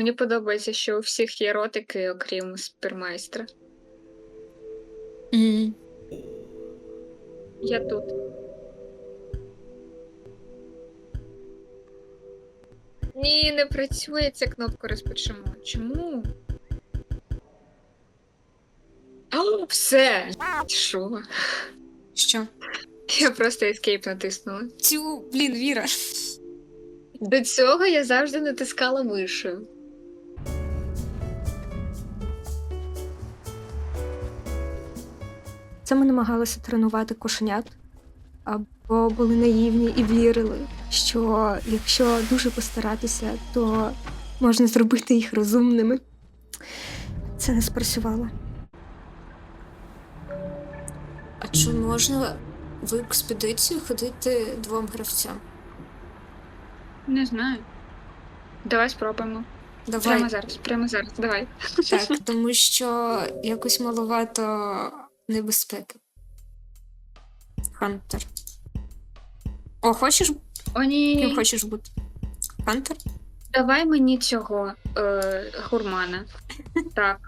Мені подобається, що у всіх є ротики, окрім спермайстра. М, Я тут. Ні, не працює ця кнопка розпочнемо. Чому? О, все! Що? Що? Я просто escape натиснула. Цю, блін, Віра. До цього я завжди натискала мишою. Це ми намагалися тренувати кошенят, або були наївні і вірили, що якщо дуже постаратися, то можна зробити їх розумними. Це не спрацювало. А чи можна в експедицію ходити двом гравцям? Не знаю. Давай спробуємо. Давай. Прямо зараз, прямо зараз, давай. Так, тому що якось маловато небезпеки. Хантер. О, хочеш? О, Ким ні. хочеш бути? Хантер? Давай мені цього е, гурмана. Так.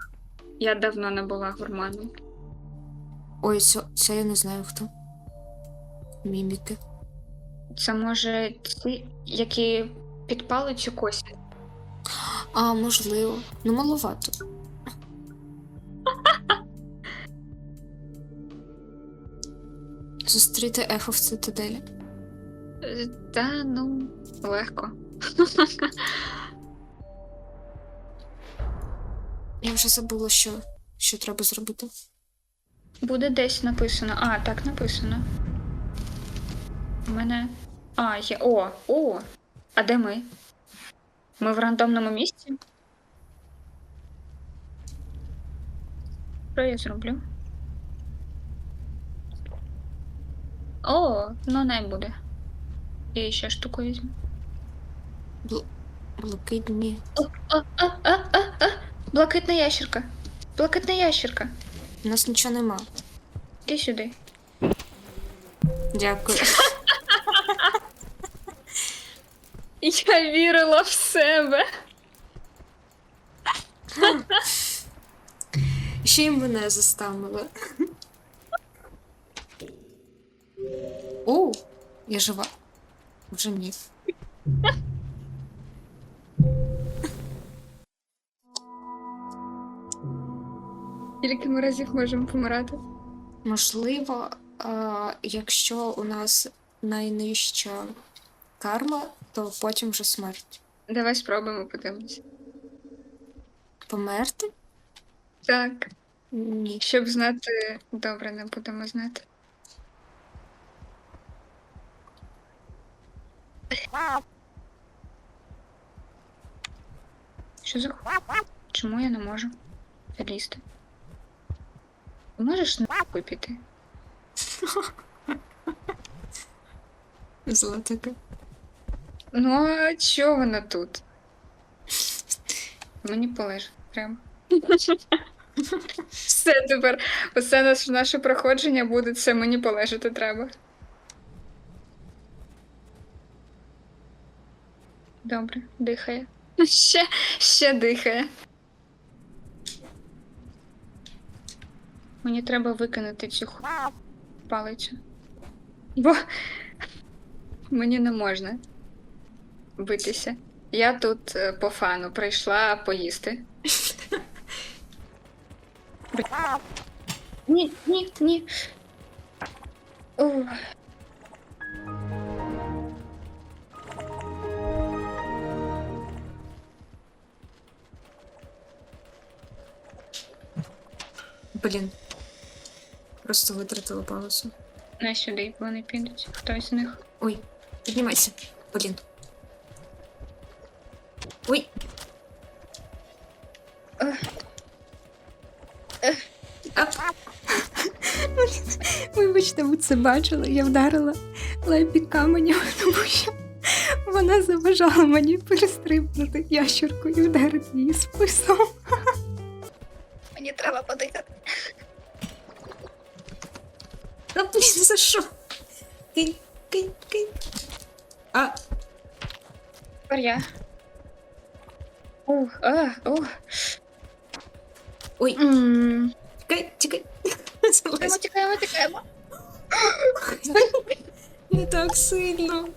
Я давно не була гурманом. Ой, це, це я не знаю хто. Міміки. Це може ці, які підпали цю кості. А, можливо. Ну, маловато. Зустріти ехо в цитаделі. Е, Та ну, легко. Я вже забула, що, що треба зробити. Буде десь написано. А, так написано. У мене. А, є. О, о! А де ми? Ми в рандомному місці? Що я зроблю? О, ну не буде. І ще штуку візьму. Бл... Блакитні. О, а, а, а, а, а! Блакитна ящерка. Блакитна ящерка. У нас нічого нема. Іди сюди. Дякую. Я вірила в себе. Ще й мене заставили. О, я жива. Вже ні. Скільки ми разів можемо помирати? Можливо, а, якщо у нас найнижча карма, то потім вже смерть. Давай спробуємо подивитися. Померти? Так, Ні. щоб знати, добре, не будемо знати. Що за Чому я не можу залізти? Ти можеш нахуй піти? Зла така. Ну, а чого вона тут? Мені полежить прямо. Все тепер, усе наше проходження буде це мені полежати треба. Добре, дихає. Ще, ще дихає. Мені треба викинути цю ху... палицю. Бо мені не можна битися. Я тут е, по фану прийшла поїсти. Ні, ні, ні. Ух. Блін. Просто витратила паузу. На сюди вони підуть. Хтось з них. Ой, піднімайся. Блін. Ой. Вибачте, ви це бачили. Я вдарила лепі каменем, тому що вона заважала мені перестрибнути ящерку і вдарити її списом. Мені треба подихати. А блін, за що? Кинь, кинь, кинь. А, Тепер я. Ух, а, ух. Ой, М, тікай, тікай. Тікаємо, Залазь. тікаємо, тікаємо. Не так сильно.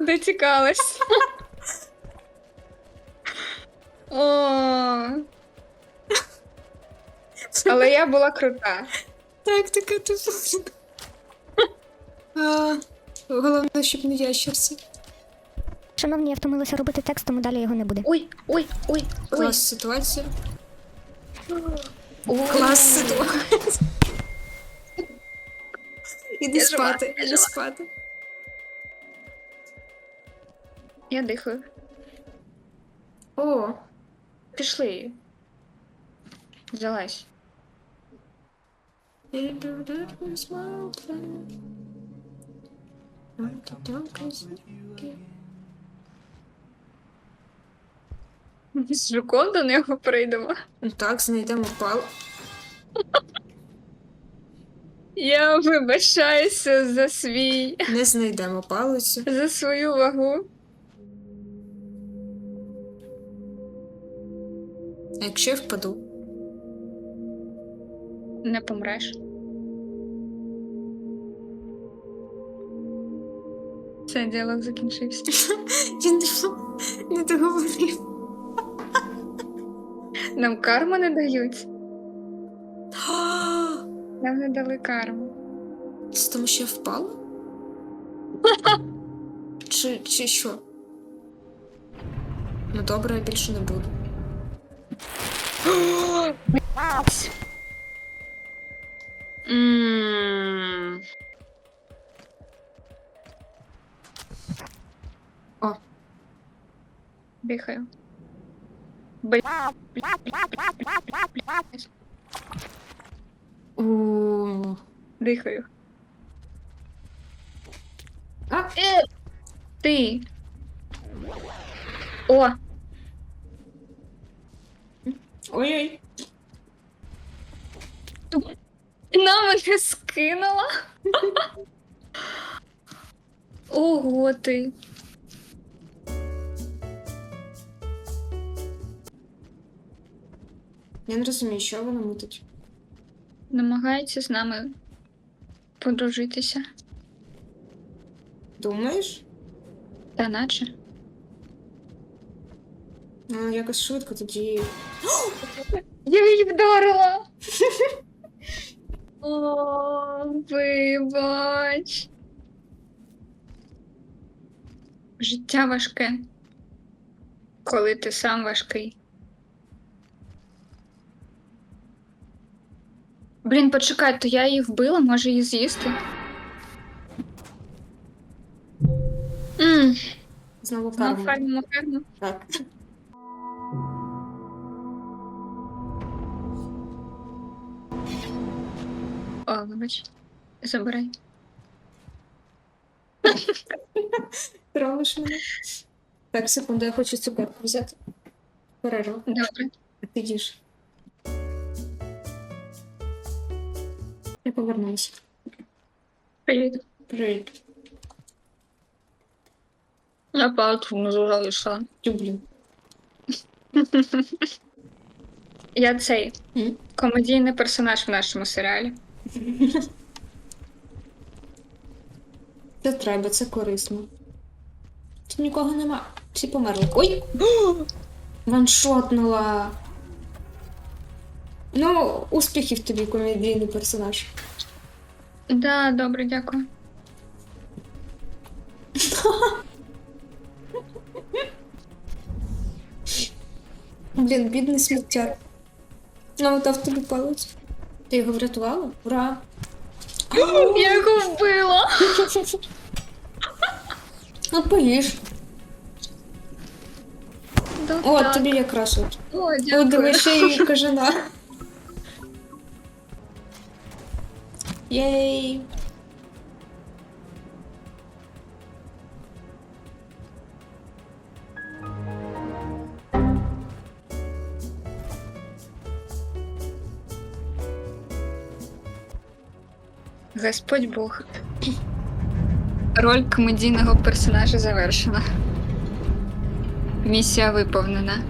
Дотікалась. О, але я була крута. Так, така ти. Головне, щоб не ящерці. Шановні, я втомилася робити текст, тому далі його не буде. Ой, ой, ой, ой. Клас ситуація. Ой. Клас ситуація. Іди Я жива, спати, я іди жива. спати. Я дихаю. О, Пішли. Залазь. З жуком до нього прийдемо. Ну так, знайдемо пал. Я вибачаюся за свій Не знайдемо палицю. за свою вагу. А якщо я впаду? Не помреш. Це діалог закінчився. Він не- не договорив. Нам карму не дають. Нам не дали карму. Це тому що я впала? Чи, чи що? Ну добре, я більше не буду. М. О. Дихаю. Бля. У... Дихаю. А, Е, ти. О, Ой-ой. На мене скинула. Ого ти. Я не розумію, що вона мутить. Намагається з нами подружитися. Думаєш? Та наче. Ну, якось швидко тоді. Я її вдарила. О, вибач. Життя важке. Коли ти сам важкий. Блін, почекай, то я її вбила, може її з'їсти? Знову ну, карма. файно. Так. Вибач. Забирай. Травиш мене. Так, секунду, я хочу цукерку взяти. Перерва. Добре. Ти їж. Я повернуся. Привіт. Привіт. Я палку внизу залишила. Тю. Я цей комедійний персонаж в нашому серіалі. Це треба, це корисно. Тут нікого нема. Всі померли. Ой! Ваншотнула. Ну, успіхів тобі, комедійний персонаж. Да, добре, дякую. Блін, бідний сміттяр. Ну, дав тобі палець. Ти його врятувала? Ура! Я його вбила. Ну, поїж. Да, О, так. тобі якраз от. О, О, дякую. диви, ще й кажана. Єй. Господь Бог. Роль комедійного персонажа завершена. Місія виповнена.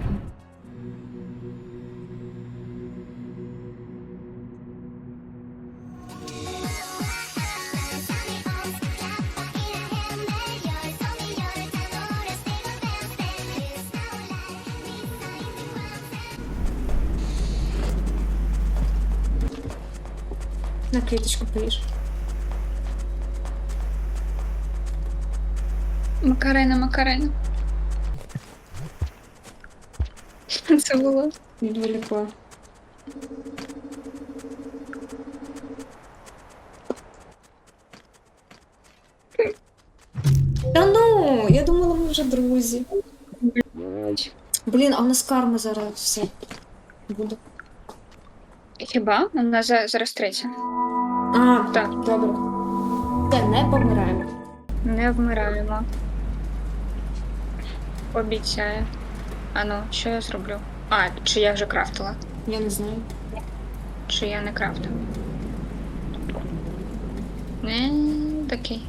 На квіточку поїж. Макарена, Макарена. Це було. Відволікла. Та ну, я думала, ми вже друзі. Блін, а в нас карма зараз все буде. Хіба? У нас за- зараз третя. А, Так. добре. Та не помираємо. Не вмираємо. Обіцяю. Ану, що я зроблю? А, чи я вже крафтила? Я не знаю. Чи я не крафтила? Не такий.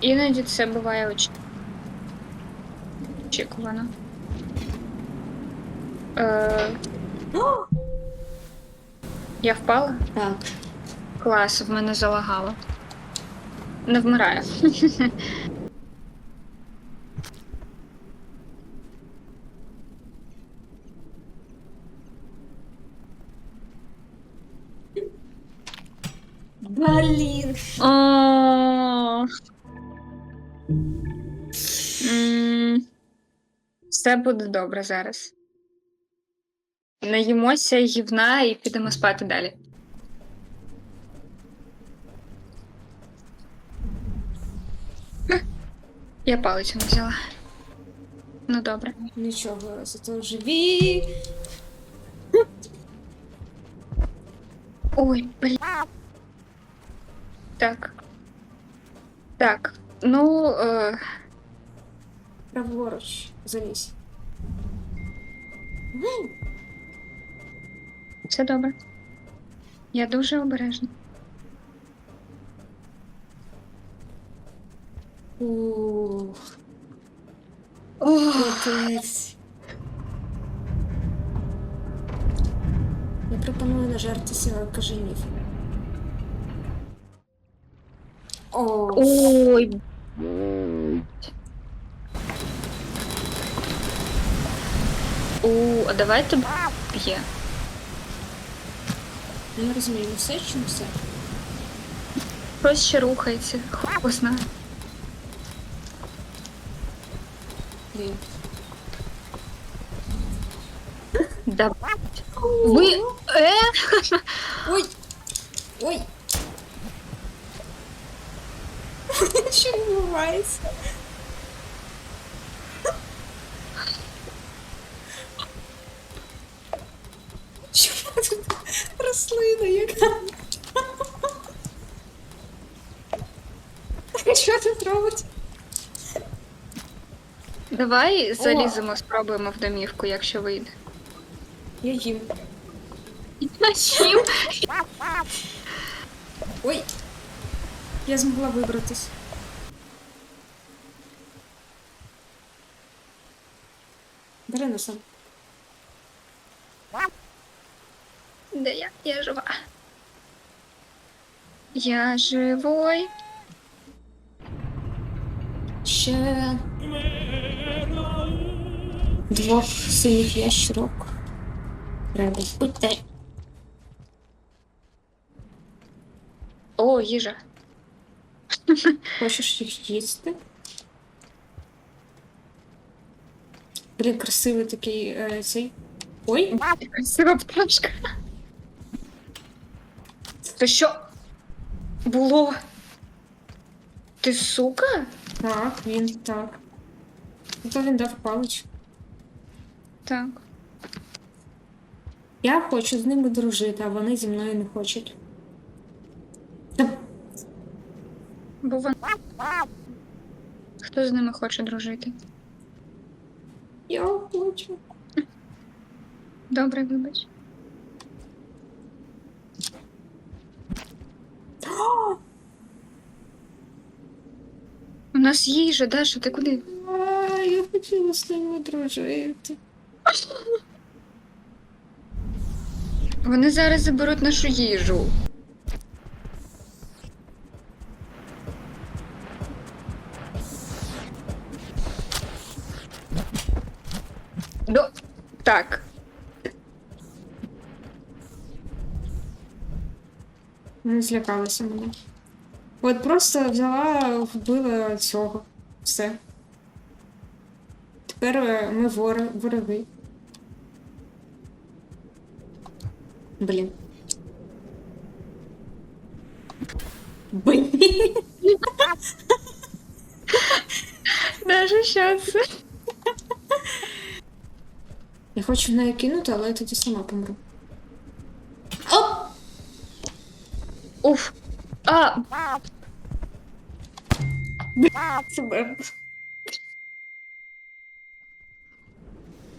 Іноді це буває оч... очікувано. Е... Я впала? Так. Клас, в мене залагало. Не вмираю. Блін. М, Все буде добре зараз. Наїмося гівна і підемо спати далі. Я палицю не взяла. Ну добре. Нічого, зато живі. Ой, бля. Так. Так. Ну, е, Праворуч. Залізь. все добре. Я дуже обережна. Ух, Ох. капець. Я пропоную нажертися кажанів. Ой. У, а давайте б'є. я не розумію, не все чи не все? Щось ще рухається. Хто знає. Блін. Да. Ви. Е? Ой! Ой! Що відбувається? Що тут рослина яка? Що тут робить? Давай заліземо, спробуємо в домівку, якщо вийде. Я їм. Чим? Ой! Я змогла вибратись. Бери. Де я? Я жива. Я живой. Ще двох синіх ящерок. Треба вбити. О, їжа. Хочеш їх їсти? Блін, красивий такий е, цей. Ой, Красива пташка. Це що було? Ти сука? так, він так. То він дав паличку. Так. Я хочу з ними дружити, а вони зі мною не хочуть. Та Бо вон... Хто з ними хоче дружити? Я хочу. Добре, вибач. У нас їжа, Даша, ти куди? Ай, хотіла з ними дружити. Вони зараз заберуть нашу їжу. Так. Вони злякалися мене. От просто взяла, вбила цього. Все. Тепер е, ми вори, вороги. Блін. Блін. Даже щас. Я хочу в неї кинути, але я тоді сама помру. Оп! Уф. А, Себе.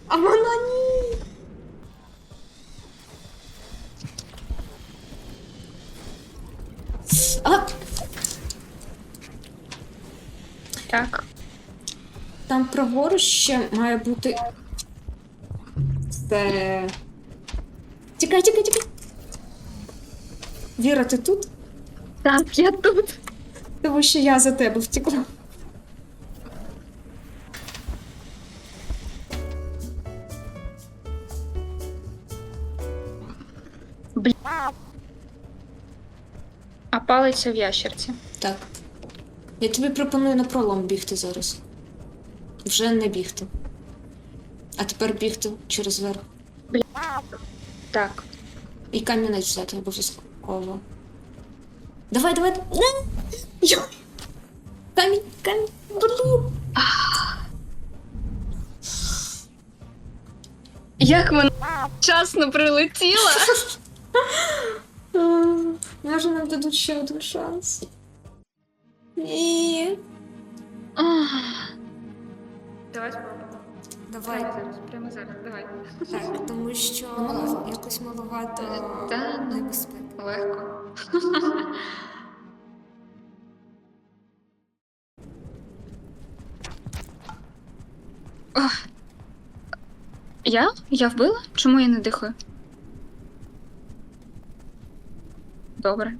А вона ні. А, так. там праворуч ще має бути. Це. Тікай, тікай, тікай. Віра, ти тут? Так, я тут. Тому що я за тебе втекла. А палиця в ящерці. Так. Я тобі пропоную на пролом бігти зараз. Вже не бігти. А тепер бігти через верх. Так. І камінець взяти обов'язково. Давай, давай. Йой! Камінь, камінь, блін. Як вона вчасно прилетіла. Може нам дадуть ще один шанс. Ні. Давай спробуємо. Давай. зараз, прямо зараз, давай. Так, тому що якось маловато Та, ну. небезпеки. Легко. Ох. Я? Я вбила? Чому я не дихаю? Добре.